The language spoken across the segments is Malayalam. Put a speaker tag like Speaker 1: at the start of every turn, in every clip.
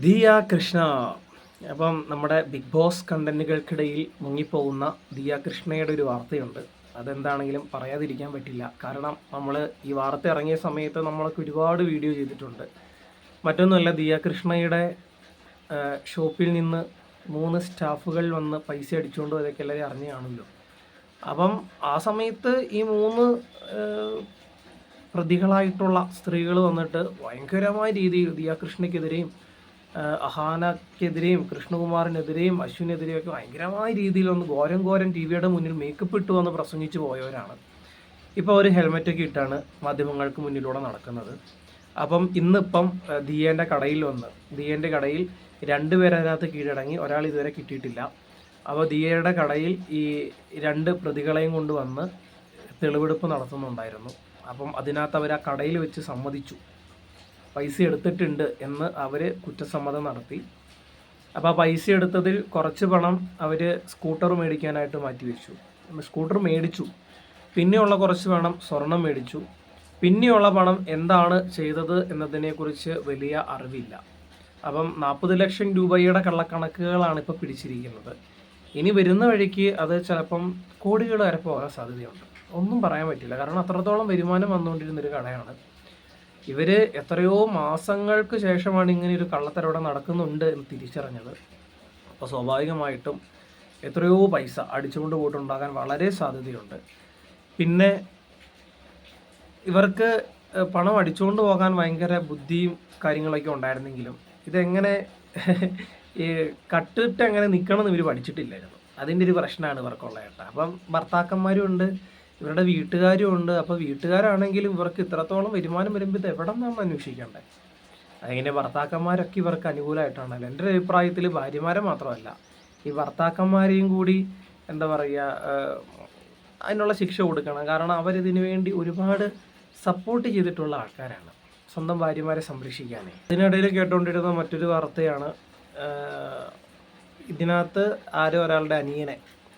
Speaker 1: ദിയ കൃഷ്ണ. അപ്പം നമ്മുടെ ബിഗ് ബോസ് കണ്ടന്റുകൾക്കിടയിൽ മുങ്ങിപ്പോകുന്ന ദിയ കൃഷ്ണയുടെ ഒരു വാർത്തയുണ്ട്. അതെന്താണെങ്കിലും പറയാതിരിക്കാൻ പറ്റില്ല. കാരണം നമ്മൾ ഈ വാർത്ത ഇറങ്ങിയ സമയത്ത് നമ്മളൊക്കെ ഒരുപാട് വീഡിയോ ചെയ്തിട്ടുണ്ട്. മറ്റൊന്നുമല്ല ദിയ കൃഷ്ണയുടെ ഷോപ്പിൽ നിന്ന് മൂന്ന് സ്റ്റാഫുകൾ വന്ന് പൈസ അടിച്ചുകൊണ്ട് അതൊക്കെ എല്ലാവരും അറിഞ്ഞാണല്ലോ. അപ്പം ആ സമയത്ത് ഈ മൂന്ന് പ്രതികളായിട്ടുള്ള സ്ത്രീകൾ വന്നിട്ട് ഭയങ്കരമായ രീതിയിൽ ദിയാകൃഷ്ണയ്ക്കെതിരെയും ആഹ് അഹാനക്കെതിരെയും കൃഷ്ണകുമാറിനെതിരെയും അശ്വിനെതിരെയും ഒക്കെ ഭയങ്കരമായ രീതിയിൽ ഒന്ന് ഘോരം ഘോരം ടി വിയുടെ മുന്നിൽ മേക്കപ്പ് ഇട്ടു വന്ന് പ്രസംഗിച്ചു പോയവരാണ്. ഇപ്പോൾ ഒരു ഹെൽമെറ്റൊക്കെ ഇട്ടാണ് മാധ്യമങ്ങൾക്ക് മുന്നിലൂടെ നടക്കുന്നത്. അപ്പം ഇന്നിപ്പം ദിയേന്റെ കടയിൽ വന്ന് ദിയേന്റെ കടയിൽ രണ്ട് രണ്ടുപേരെ അതിനകത്ത് കീഴടങ്ങി ഒരാൾ ഇതുവരെ കിട്ടിയിട്ടില്ല. അപ്പോൾ ദിയയുടെ കടയിൽ ഈ രണ്ട് പ്രതികളെയും കൊണ്ട് വന്ന് തെളിവെടുപ്പ് നടത്തുന്നുണ്ടായിരുന്നു. അപ്പം അതിനകത്ത് അവർ ആ കടയിൽ വെച്ച് സമ്മതിച്ചു. പൈസ എടുത്തിട്ടുണ്ട് എന്ന് അവർ കുറ്റസമ്മതം നടത്തി. അപ്പോൾ ആ പൈസ എടുത്തതിൽ കുറച്ച് പണം അവർ സ്കൂട്ടർ മേടിക്കാനായിട്ട് മാറ്റി വെച്ചു സ്കൂട്ടർ മേടിച്ചു. പിന്നെയുള്ള കുറച്ച് പണം സ്വർണം മേടിച്ചു. പിന്നെയുള്ള പണം എന്താണ് ചെയ്തത് എന്നതിനെക്കുറിച്ച് വലിയ അറിവില്ല. അപ്പം നാൽപ്പത് ലക്ഷം രൂപയുടെ കള്ളക്കണക്കുകളാണ് ഇപ്പോൾ പിടിച്ചിരിക്കുന്നത്. ഇനി വരുന്ന വഴിക്ക് അത് ചിലപ്പം കോടികൾ വരെ പോകാൻ സാധ്യതയുണ്ട്. ഒന്നും പറയാൻ പറ്റില്ല. കാരണം അത്രത്തോളം വരുമാനം വന്നുകൊണ്ടിരുന്നൊരു കടയാണ്. ഇവർ എത്രയോ മാസങ്ങൾക്ക് ശേഷമാണ് ഇങ്ങനെ ഒരു കള്ളത്തരം ഇവിടെ നടക്കുന്നുണ്ട് എന്ന് തിരിച്ചറിഞ്ഞത്. അപ്പോൾ സ്വാഭാവികമായിട്ടും എത്രയോ പൈസ അടിച്ചുകൊണ്ട് പോയിട്ടുണ്ടാകാൻ വളരെ സാധ്യതയുണ്ട്. പിന്നെ ഇവർക്ക് പണം അടിച്ചുകൊണ്ട് പോകാൻ ഭയങ്കര ബുദ്ധിയും കാര്യങ്ങളൊക്കെ ഉണ്ടായിരുന്നെങ്കിലും ഇതെങ്ങനെ ഈ കട്ടിട്ട് എങ്ങനെ നിൽക്കണം എന്ന് ഇവർ പഠിച്ചിട്ടില്ലായിരുന്നു. അതിന്റെ ഒരു പ്രശ്നമാണ് ഇവർക്കുള്ള ഏട്ടാ. അപ്പം ഭർത്താക്കന്മാരും ഉണ്ട് ഇവരുടെ വീട്ടുകാരും ഉണ്ട് അപ്പോൾ വീട്ടുകാരാണെങ്കിലും ഇവർക്ക് ഇത്രത്തോളം വരുമാനം വരുമ്പോൾ ഇത് എവിടെ നിന്നാണ് അന്വേഷിക്കേണ്ടത് അതിങ്ങനെ ഭർത്താക്കന്മാരൊക്കെ ഇവർക്ക് അനുകൂലമായിട്ടാണല്ലോ എന്റെ അഭിപ്രായത്തിൽ ഭാര്യമാരെ മാത്രമല്ല ഈ ഭർത്താക്കന്മാരെയും കൂടി എന്താ പറയുക അതിനുള്ള ശിക്ഷ കൊടുക്കണം. കാരണം അവരിതിനു വേണ്ടി ഒരുപാട് സപ്പോർട്ട് ചെയ്തിട്ടുള്ള ആൾക്കാരാണ് സ്വന്തം ഭാര്യമാരെ സംരക്ഷിക്കാനേ. ഇതിനിടയിൽ കേട്ടുകൊണ്ടിരുന്ന മറ്റൊരു വാർത്തയാണ് ഇതിനകത്ത് ആരോ ഒരാളുടെ അനിയനെ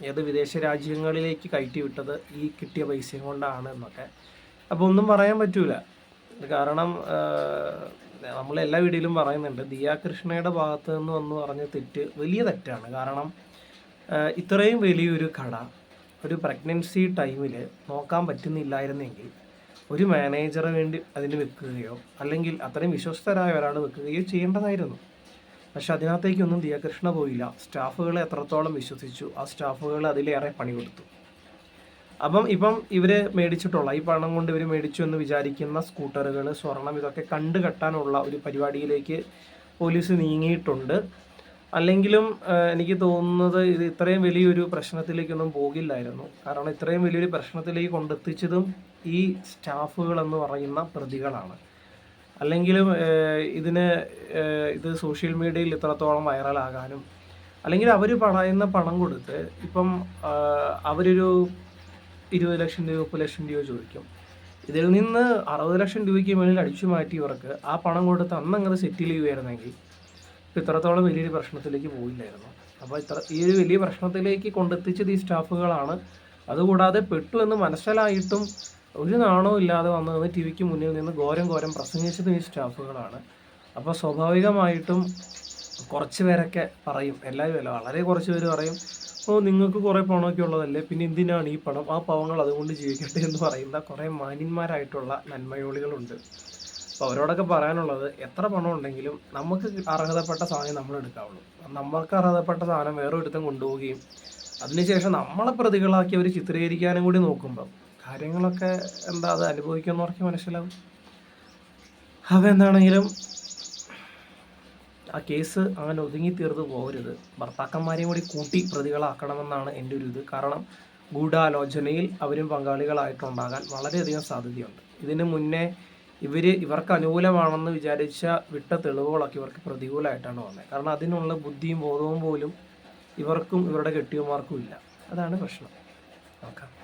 Speaker 1: ഏത് വിദേശ രാജ്യങ്ങളിലേക്ക് കയറ്റി വിട്ടത് ഈ കിട്ടിയ പൈസ കൊണ്ടാണ് എന്നൊക്കെ. അപ്പോൾ ഒന്നും പറയാൻ പറ്റൂല. കാരണം നമ്മൾ എല്ലാ വീഡിയോയിലും പറയുന്നുണ്ട് ദിയ കൃഷ്ണയുടെ ഭാഗത്ത് നിന്ന് വന്ന് പറഞ്ഞ തെറ്റ് വലിയ തെറ്റാണ്. കാരണം ഇത്രയും വലിയൊരു കട ഒരു പ്രഗ്നൻസി ടൈമിൽ നോക്കാൻ പറ്റുന്നില്ലായിരുന്നെങ്കിൽ ഒരു മാനേജറെ വേണ്ടി അതിന് വെക്കുകയോ അല്ലെങ്കിൽ അത്രയും വിശ്വസ്തരായ ഒരാൾ വെക്കുകയോ ചെയ്യേണ്ടതായിരുന്നു. പക്ഷെ അതിനകത്തേക്കൊന്നും ദിയാകൃഷ്ണ പോയില്ല. സ്റ്റാഫുകളെ എത്രത്തോളം വിശ്വസിച്ചു ആ സ്റ്റാഫുകൾ അതിലേറെ പണി കൊടുത്തു. അപ്പം ഇപ്പം ഇവർ മേടിച്ചിട്ടുള്ള ഈ പണം കൊണ്ട് ഇവർ മേടിച്ചു എന്ന് വിചാരിക്കുന്ന സ്കൂട്ടറുകൾ സ്വർണം ഇതൊക്കെ കണ്ടു കെട്ടാനുള്ള ഒരു പരിപാടിയിലേക്ക് പോലീസ് നീങ്ങിയിട്ടുണ്ട്. അല്ലെങ്കിലും എനിക്ക് തോന്നുന്നത് ഇത് ഇത്രയും വലിയൊരു പ്രശ്നത്തിലേക്കൊന്നും പോകില്ലായിരുന്നു. കാരണം ഇത്രയും വലിയൊരു പ്രശ്നത്തിലേക്ക് കൊണ്ടെത്തിച്ചതും ഈ സ്റ്റാഫുകൾ എന്ന് പറയുന്ന പ്രതികളാണ്. അല്ലെങ്കിലും ഇതിന് ഇത് സോഷ്യൽ മീഡിയയിൽ ഇത്രത്തോളം വൈറലാകാനും അല്ലെങ്കിൽ അവർ പറയുന്ന പണം കൊടുത്ത് ഇപ്പം അവരൊരു ഇരുപത് ലക്ഷം രൂപ മുപ്പത് ലക്ഷം രൂപ ചോദിക്കും. ഇതിൽ നിന്ന് അറുപത് ലക്ഷം രൂപയ്ക്ക് മേളിൽ അടിച്ചു മാറ്റിയവർക്ക് ആ പണം കൊടുത്ത് അന്ന് അങ്ങനെ സെറ്റിൽ ചെയ്യുമായിരുന്നെങ്കിൽ ഇത്രത്തോളം വലിയൊരു പ്രശ്നത്തിലേക്ക് പോയില്ലായിരുന്നു. അപ്പോൾ ഇത്ര ഈ ഒരു വലിയ പ്രശ്നത്തിലേക്ക് കൊണ്ടെത്തിച്ചത് ഈ സ്റ്റാഫുകളാണ്. അതുകൂടാതെ പെട്ടു എന്ന് മനസ്സിലായിട്ടും ഒരു നാണവും ഇല്ലാതെ വന്നു നിന്ന് ടി വിക്ക് മുന്നിൽ നിന്ന് ഘോരം ഘോരം പ്രസംഗിച്ചത് ഈ സ്റ്റാഫുകളാണ്. അപ്പോൾ സ്വാഭാവികമായിട്ടും കുറച്ച് പേരൊക്കെ പറയും എല്ലാവരും അല്ല വളരെ കുറച്ച് പേര് പറയും അപ്പോൾ നിങ്ങൾക്ക് കുറേ പണമൊക്കെ ഉള്ളതല്ലേ പിന്നെ എന്തിനാണ് ഈ പണം? ആ പാവങ്ങൾ അതുകൊണ്ട് ജീവിക്കട്ടെ എന്ന് പറയുന്ന കുറേ മാന്യന്മാരായിട്ടുള്ള നന്മയോളികളുണ്ട്. അപ്പോൾ അവരോടൊക്കെ പറയാനുള്ളത് എത്ര പണം ഉണ്ടെങ്കിലും നമുക്ക് അർഹതപ്പെട്ട സാധനം നമ്മൾ എടുക്കാവുള്ളൂ. നമ്മൾക്ക് അർഹതപ്പെട്ട സാധനം വേറെ ഒരുത്തം കൊണ്ടുപോവുകയും അതിനുശേഷം നമ്മളെ പ്രതികളാക്കി അവർ ചിത്രീകരിക്കാനും കൂടി നോക്കുമ്പോൾ കാര്യങ്ങളൊക്കെ എന്താ അത് അനുഭവിക്കുന്നവർക്ക് മനസ്സിലാവും. അപ്പോൾ എന്താണെങ്കിലും ആ കേസ് അങ്ങനെ ഒതുങ്ങി തീർന്നു പോകരുത്. ഭർത്താക്കന്മാരെയും കൂടി കൂട്ടി പ്രതികളാക്കണമെന്നാണ് എന്റെ ഒരു ഇത്. കാരണം ഗൂഢാലോചനയിൽ അവരും പങ്കാളികളായിട്ടുണ്ടാകാൻ വളരെയധികം സാധ്യതയുണ്ട്. ഇതിന് മുന്നേ ഇവർ ഇവർക്ക് അനുകൂലമാണെന്ന് വിചാരിച്ച വിട്ട തെളിവുകളൊക്കെ ഇവർക്ക് പ്രതികൂലമായിട്ടാണ് വന്നത്. കാരണം അതിനുള്ള ബുദ്ധിയും ബോധവും പോലും ഇവർക്കും ഇവരുടെ കെട്ടിയന്മാർക്കും ഇല്ല. അതാണ് പ്രശ്നം. നോക്കാം.